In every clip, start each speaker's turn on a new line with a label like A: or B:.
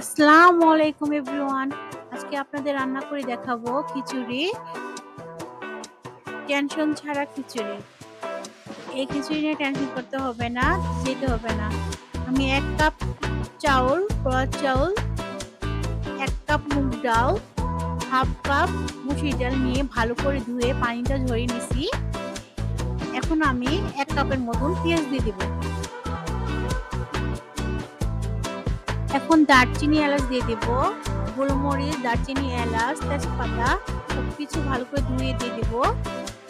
A: আসসালামু আলাইকুম এভরিওয়ান। আজকে আপনাদের রান্না করে দেখাবো খিচুড়ি। টেনশন ছাড়া খিচুড়ি। এই খিচুড়ি নিয়ে টেনশন করতে হবে না, যেতে হবে না। আমি এক কাপ চাউল পোড়া চাউল, এক কাপ মুগ ডাল, হাফ কাপ মুসুরি ডাল নিয়ে ভালো করে ধুয়ে পানিটা ঝরিয়ে নিছি। এখন আমি এক কাপের মতন পেঁয়াজ দিয়ে দেবো। এখন দারচিনি এলাচ দিয়ে দেব, গোলমরিচ, দারচিনি এলাচ, তেজপাতা সব কিছু ভালো করে ধুয়ে দিয়ে দেব,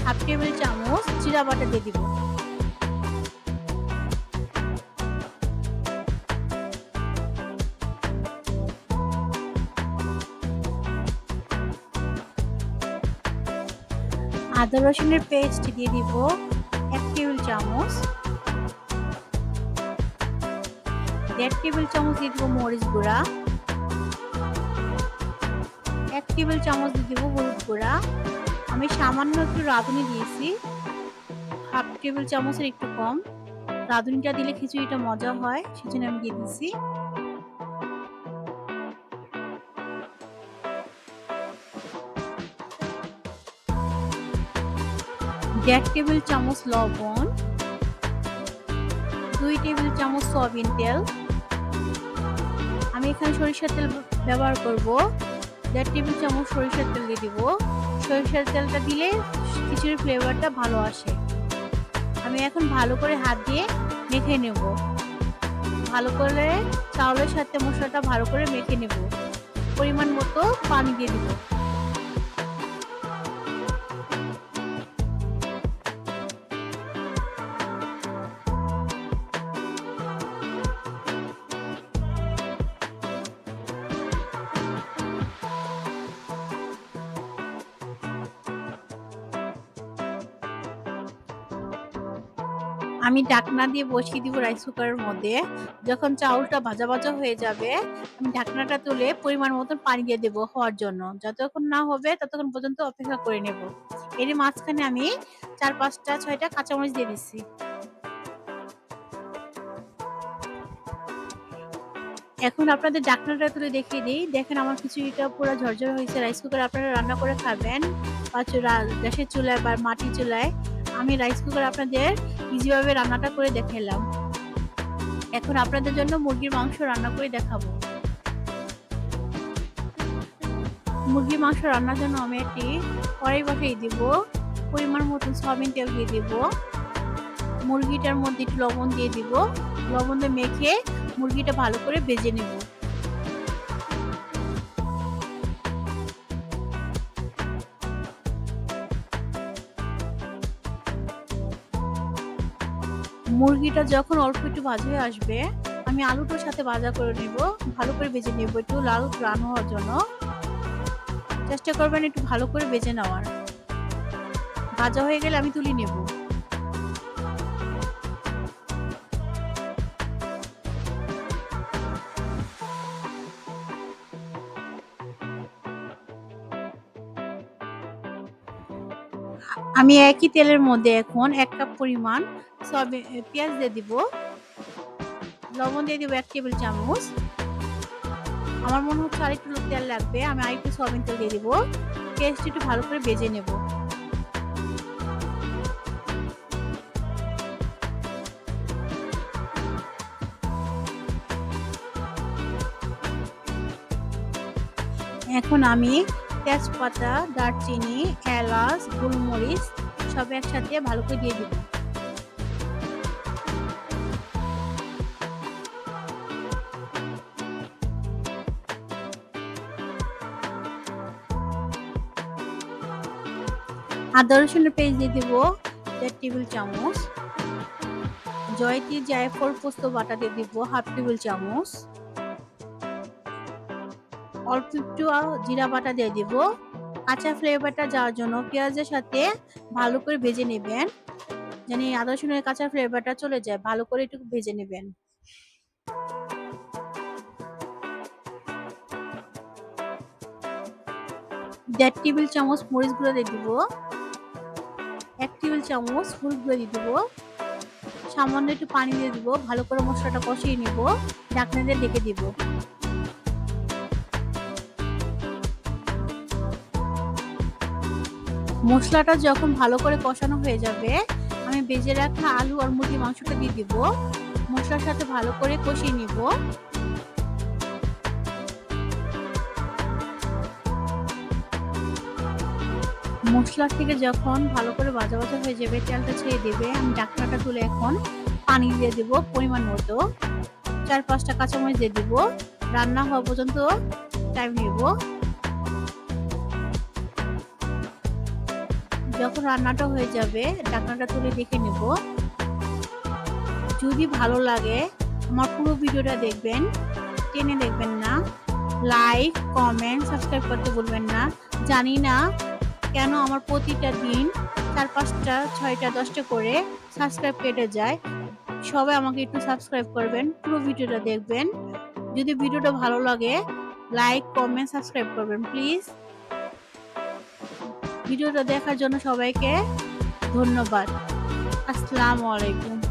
A: হাফ টেবিল চামচ জিরা বাটা দিয়ে দেব। আদা রসুনের পেস্ট দিয়ে দিব, এক টেবিল চামচ দেড় টেবিল চামচ দিয়ে দিব মরিচ গুঁড়া। এক টেবিল চামচ দিয়ে দিব হলুদ গুঁড়া। আমি সামান্য একটু রাঁধুনি দিয়েছি। হাফ টেবিল চামচের একটু কম। রাঁধুনিটা দিলে খিচুড়িটা মজা হয়, সেজন্য আমি দিয়ে দিচ্ছি দেড় টেবিল চামচ লবণ। দুই টেবিল চামচ সয়াবিন তেল। এখানে সরিষার তেল ব্যবহার করব। দেড় টেবিল চামচ সরিষার তেল দিয়ে দিব। সরিষার তেলটা দিলে খিচুড়ির ফ্লেভারটা ভালো আসে। আমি এখন ভালো করে হাত দিয়ে মেখে নেব। ভালো করে চাউলের সাথে মশলাটা ভালো করে মেখে নেব। পরিমাণ মতো পানি দিয়ে দিব। আমি ঢাকনা দিয়ে বসিয়ে দিব রাইস কুকারের মধ্যে। যখন চাউলটা ভাজা ভাজা হয়ে যাবে, আমি ঢাকনাটা তুলে পরিমাণ মতন পানি দিয়ে দেবো হওয়ার জন্য। যতক্ষণ না হবে, ততক্ষণ পর্যন্ত অপেক্ষা করে নেব। এর মাঝখানে আমি চার, পাঁচটা, ছয়টা কাঁচামরিচ দিয়ে দিচ্ছি। এখন আপনাদের ডাকনাটা তুলে দেখিয়ে দিই। দেখেন আমার খিচুড়িটা পুরো ঝরঝর হয়েছে। রাইস কুকার আপনারা রান্না করে খাবেন। বা গ্যাসের চুলায় বা মাটির চুলায়। আমি রাইস কুকার আপনাদের ইজিভাবে রান্নাটা করে দেখালাম এখন আপনাদের জন্য মুরগির মাংস রান্না করে দেখাবো। মুরগির মাংস রান্নার জন্য আমি একটি কড়াই বসিয়ে দিব, পরিমাণ মতন সয়াবিন তেল দিয়ে দিব, মুরগিটার মধ্যে একটু লবণ দিয়ে দিব লবণ দিয়ে মেখে মুরগিটা ভালো করে ভেজে নেব। মুরগিটা যখন অল্প একটু ভাজা হয়ে আসবে, আমি আলুটার সাথে ভাজা করে নেব। ভালো করে ভেজে নেব, একটু লাল রান হওয়ার জন্য। চেষ্টা করবেন একটু ভালো করে ভেজে নেওয়ার। ভাজা হয়ে গেলে আমি তুলে নেব। আমি একই তেলের মধ্যে এখন এক কাপ পরিমাণ সব, পেঁয়াজ দিয়ে দিব। লবণ দিয়ে দিব এক টেবিল চামচ। আমার মনে হচ্ছে আরেকটু তেল লাগবে, আমি আরেকটু সয়াবিন তেল দিয়ে দিব। পেঁয়াজটা একটু ভালো করে বেজে নেব। এখন আমি তেজপাতা, দারচিনি, এলাচ, গোলমরিচ সব একসাথে ভালো করে দিয়ে দিব। আদা রসুনের পেস্ট দিয়ে দিব দেড় টেবিল চামচ। জয়তি জায়ফল পোস্ত বাটা দিয়ে দিব হাফ টেবিল চামচ। অল্প একটু জিরা বাটা দিয়ে দিব। কাঁচা ফ্লেভারটা যাওয়ার জন্য পেঁয়াজের সাথে ভালো করে ভেজে নেবেন। জানি আদা রসুনের কাঁচা ফ্লেভারটা চলে যায়, ভালো করে একটু ভেজে নেবেন। দেড় টেবিল চামচ মরিচ গুঁড়ো দিয়ে দিব। এক টেবিল চামচ হলুদ গুঁড়ো দিয়ে দিব। সামান্য একটু পানি দিয়ে দিব, ভালো করে মশলাটা কষিয়ে নিব। ঢাকনা দিয়ে ডেকে দিব। মশলাটা যখন ভালো করে কষানো হয়ে যাবে, আমি বেজে রাখা আলু আর মুরগি মাংসটা দিয়ে দিব। মশলার সাথে ভালো করে কষিয়ে নিব। মশলা থেকে যখন ভালো করে ভাজা ভাজা হয়ে যাবে, তেলটা ছেড়ে দেবে। আমি ডাকনাটা তুলে এখন পানি দিয়ে দেব পরিমাণ মতো। চার পাঁচটা কাঁচামরিচ দিয়ে দিব। রান্না হওয়া পর্যন্ত টাইম নেব। যখন রান্নাটা হয়ে যাবে, ঢাকনাটা তুলে দেখে নেব। যদি ভালো লাগে, আমার পুরো ভিডিওটা দেখবেন। টেনে দেখবেন না। লাইক কমেন্ট সাবস্ক্রাইব করতে ভুলবেন না। জানি না কেন আমার প্রতিটা দিন চার পাঁচটা, ছয়টা, দশটা করে সাবস্ক্রাইব কেটে যায়। সবাই আমাকে একটু সাবস্ক্রাইব করবেন, পুরো ভিডিওটা দেখবেন। যদি ভিডিওটা ভালো লাগে লাইক কমেন্ট সাবস্ক্রাইব করবেন প্লিজ ভিডিওটা দেখার জন্য সবাইকে ধন্যবাদ। আসসালামু আলাইকুম।